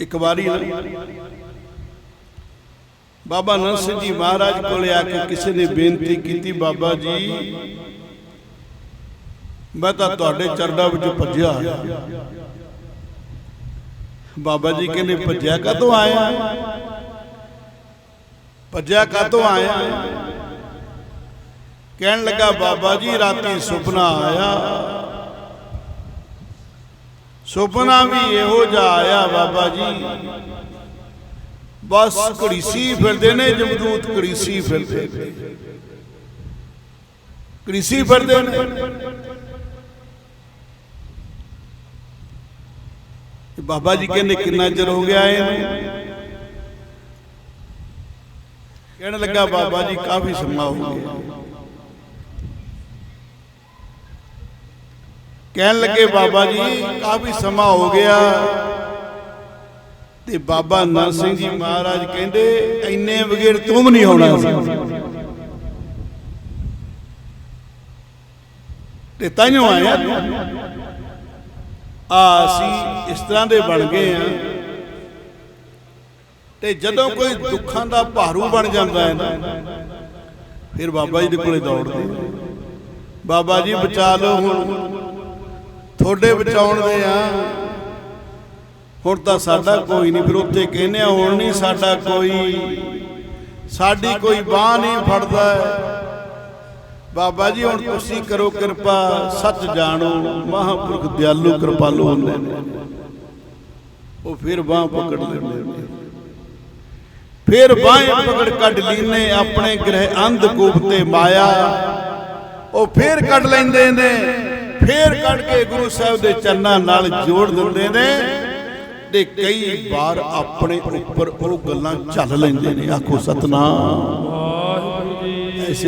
ਇੱਕ ਵਾਰੀ ਬਾਬਾ ਨੰਦ ਸਿੰਘ ਜੀ ਮਹਾਰਾਜ ਕੋਲੇ ਆ ਕੇ ਕਿਸੇ ਨੇ ਬੇਨਤੀ ਕੀਤੀ, ਬਾਬਾ ਜੀ, ਮੈਂ ਤਾਂ ਤੁਹਾਡੇ ਚਰਨਾਂ ਵਿੱਚ ਭੱਜਿਆ। ਬਾਬਾ ਜੀ ਕਹਿੰਦੇ, ਭੱਜਿਆ ਕਦੋਂ ਆਇਆ ਭੱਜਿਆ ਕਦੋਂ ਆਇਆ ਕਹਿਣ ਲੱਗਾ, ਬਾਬਾ ਜੀ, ਰਾਤੀ ਸੁਪਨਾ ਆਇਆ। ਸੁਪਨਾ ਵੀ ਇਹੋ ਜਿਹਾ ਆਇਆ ਬਾਬਾ ਜੀ। ਬਸ ਘੜੀਸੀ ਫਿਰਦੇ ਨੇ, ਜਮਦੂਤ ਘੜੀਸੀ ਫਿਰਦੇ ਨੇ। ਘੜੀਸੀ ਫਿਰਦੇ ਨੇ। ਤੇ ਬਾਬਾ ਜੀ ਕਹਿੰਦੇ, ਕਿੰਨਾ ਚਿਰ ਹੋ ਗਿਆ ਇਹਨੂੰ? ਕਹਿਣ ਲੱਗਾ, ਬਾਬਾ ਜੀ, ਕਾਫੀ ਸਮਾਂ ਹੋ ਗਿਆ। ਕਹਿਣ ਲੱਗੇ ਬਾਬਾ ਜੀ ਕਾਫੀ ਸਮਾਂ ਹੋ ਗਿਆ। ਤੇ ਬਾਬਾ ਨੰਦ ਸਿੰਘ ਜੀ ਮਹਾਰਾਜ ਕਹਿੰਦੇ ਇੰਨੇ ਬਗੈਰ ਤੂੰ ਵੀ ਨਹੀਂ ਹੋਣਾ ਸੀ। ਤੇ ਤਾਈਓ ਆਇਆ। ਆ ਅਸੀਂ ਇਸ ਤਰ੍ਹਾਂ ਦੇ ਬਣ ਗਏ ਆ ਤੇ ਜਦੋਂ ਕੋਈ ਦੁੱਖਾਂ ਦਾ ਭਾਰੂ ਬਣ ਜਾਂਦਾ ਹੈ ਨਾ ਫਿਰ ਬਾਬਾ ਜੀ ਦੇ ਕੋਲੇ ਦੌੜਦੇ। ਬਾਬਾ ਜੀ ਬਚਾ ਲਓ ਹੁਣ। ਤੁਹਾਡੇ ਬਚਾਉਣ ਦੇ ਆ। ਹੁਣ ਤਾਂ ਸਾਡਾ ਕੋਈ ਨਹੀਂ ਫਿਰ ਉੱਥੇ ਕਹਿੰਦੇ ਆ ਹੁਣ ਨਹੀਂ ਸਾਡਾ ਕੋਈ ਸਾਡੀ ਕੋਈ ਬਾਹ ਨਹੀਂ ਫੜਦਾ। ਬਾਬਾ ਜੀ ਹੁਣ ਤੁਸੀਂ ਕਰੋ ਕਿਰਪਾ ਸੱਚ ਜਾਣੋ ਮਹਾਂਪੁਰਖ ਦਿਆਲੂ ਕਿਰਪਾਲੂ ਹੁੰਦੇ ਨੇ। ਉਹ ਫਿਰ ਬਾਹ ਪਕੜ ਲੈਂਦੇ ਨੇ। ਫਿਰ ਬਾਹਾਂ ਪਕੜ ਕੱਢ ਲੀਨੇ ਆਪਣੇ ਗ੍ਰਹਿ ਅੰਧ ਕੂਪ ਤੇ ਮਾਇਆ। ਉਹ ਫੇਰ ਕੱਢ ਲੈਂਦੇ ਨੇ। ਫੇਰ ਕੱਢ ਕੇ ਗੁਰੂ ਸਾਹਿਬ ਦੇ ਚਰਨਾਂ ਨਾਲ ਜੋੜ ਦਿੰਦੇ ਨੇ ਤੇ ਕਈ ਵਾਰ ਆਪਣੇ ਉੱਪਰ ਉਹ ਗੱਲਾਂ ਚੱਲ ਲੈਂਦੇ ਨੇ। ਆਖੋ ਸਤਨਾਮ।